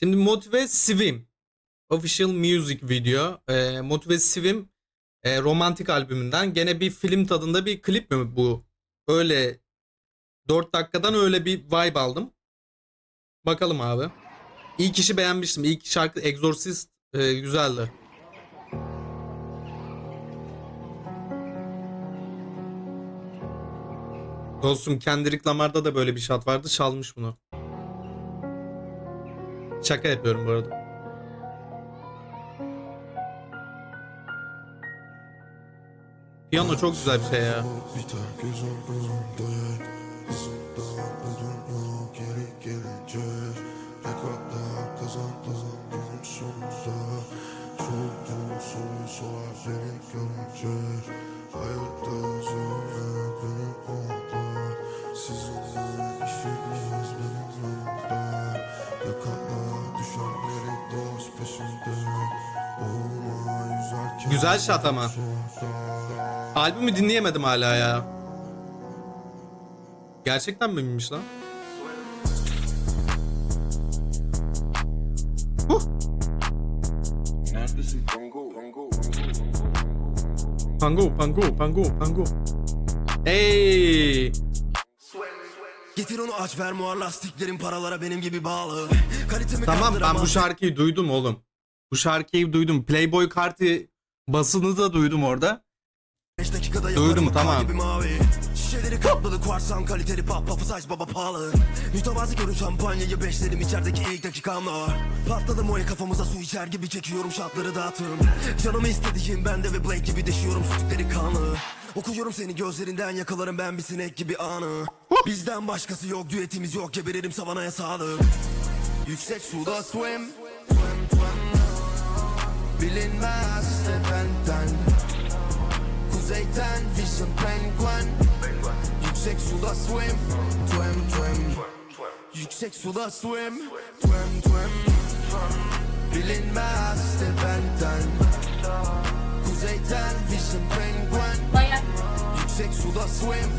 Şimdi Motive Swim Official Music Video. E, Motive Swim e, romantik albümünden gene bir film tadında bir klip mi bu? Öyle 4 dakikadan öyle bir vibe aldım. Bakalım abi. İlk işi beğenmiştim. İlk şarkı Exorcist e, güzeldi. Dostum Kendrick Lamar'da da böyle bir şat vardı. Çalmış bunu. Şaka yapıyorum bu arada. Piyano çok güzel bir şey ya. Göz ardında Hızında Güzel şat ama. Albümü dinleyemedim hala ya. Gerçekten miymiş lan? Huh. Neredesin Pango, pango, pango, pango. Hey! Getir onu aç ver muar lastiklerin paralara benim gibi bağlı Kalitemi Tamam ben bu şarkıyı duydum oğlum. Bu şarkıyı duydum. Playboy kartı basını da duydum orada. Beş dakikada Duydum, yaparım tamam. tamam. gibi mavi. Şişeleri kapladı kuarsan kaliteli pop pop size baba pahalı. Mütevazi görün şampanyayı beşlerim içerideki ilk dakikamla Patladı moya kafamıza su içer gibi çekiyorum şatları dağıtım Canımı istediğim bende ve Blake gibi deşiyorum sütükleri kanlı Okuyorum seni gözlerinden yakalarım ben bir sinek gibi anı. Bizden başkası yok düetimiz yok geberirim savanaya sağlık Yüksek suda swim Swim swim Bilinmez işte benden. Kuzeyden Vision Penguin. Yüksek suda swim. Twim twim Yüksek suda swim. Twim twim Bilinmez işte benden. Kuzeyden Vision Penguin. Yüksek suda swim.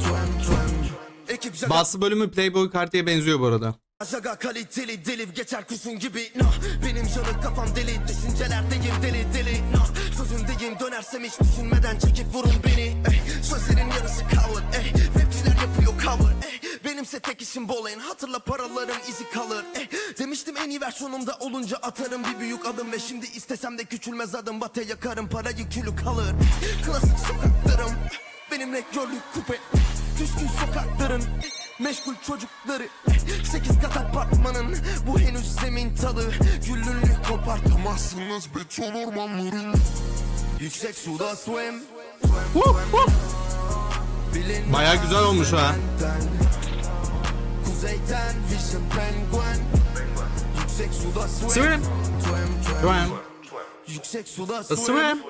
Twim twim Ekip Bası bölümü Playboy kartıya benziyor bu arada. Jaga kaliteli deli geçer kuşun gibi no. Benim canım kafam deli düşünceler değil deli deli no. Sözündeyim dönersem hiç düşünmeden çekip vurun beni ey. Sözlerin yarısı cover ey. Rapçiler yapıyor cover ey. Benimse tek işim bolayın hatırla paraların izi kalır ey. Demiştim en iyi versiyonumda olunca atarım bir büyük adım Ve şimdi istesem de küçülmez adım bate yakarım parayı külü kalır Klasik sokaklarım benim rektörlü kupe Düşkün sokakların Meşgul çocukları. Sekiz kat apartmanın. Bu henüz zemin talı Güllünlük kopartamazsınız. Beton ormanların. Yüksek suda swim. Baya güzel olmuş ha. Kuzeyden Vision Penguin. Yüksek suda swim. Swim. Twim. Yüksek suda swim, Swim.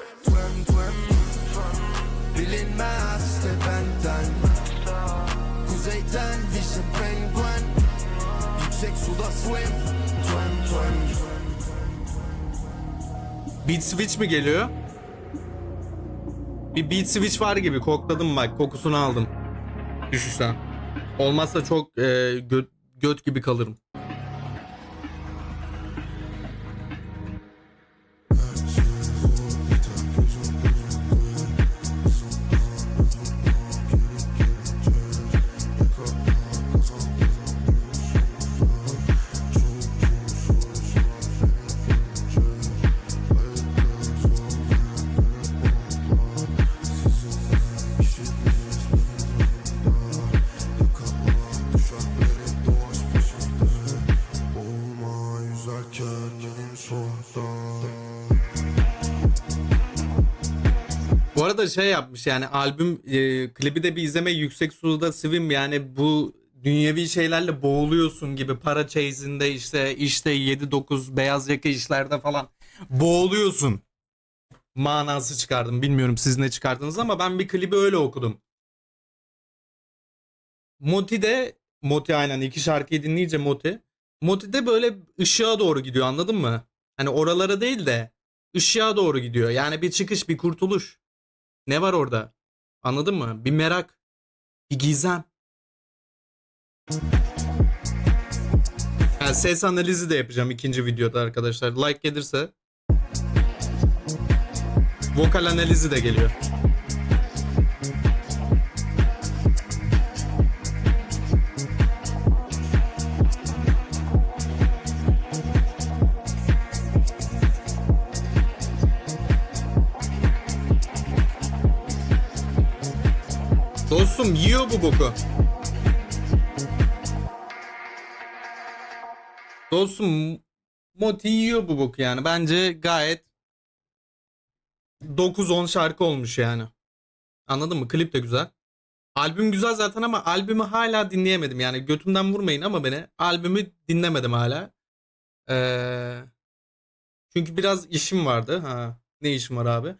Bilinmez işte benden Kuzeyden Vision Penguin Yüksek suda swim Twim, twim. Beat Switch mi geliyor? Bir Beat Switch var gibi kokladım bak kokusunu aldım. Düşüşten. Olmazsa çok e, göt, göt gibi kalırım. Arada şey yapmış yani albüm e, klibi de bir izleme yüksek suda swim yani bu dünyevi şeylerle boğuluyorsun gibi para chase'inde işte işte 7-9 beyaz yaka işlerde falan boğuluyorsun manası çıkardım. Bilmiyorum siz ne çıkardınız ama ben bir klibi öyle okudum. Moti de Moti aynen iki şarkıyı dinleyince Moti. Moti de böyle ışığa doğru gidiyor anladın mı? Hani oralara değil de ışığa doğru gidiyor. Yani bir çıkış bir kurtuluş. Ne var orada? Anladın mı? Bir merak. Bir gizem. Yani ses analizi de yapacağım ikinci videoda arkadaşlar. Like gelirse. Vokal analizi de geliyor. Dostum yiyor bu boku. Dostum Moti yiyor bu boku yani. Bence gayet 9-10 şarkı olmuş yani. Anladın mı? Klip de güzel. Albüm güzel zaten ama albümü hala dinleyemedim. Yani götümden vurmayın ama beni. Albümü dinlemedim hala. Ee, çünkü biraz işim vardı. Ha, ne işim var abi?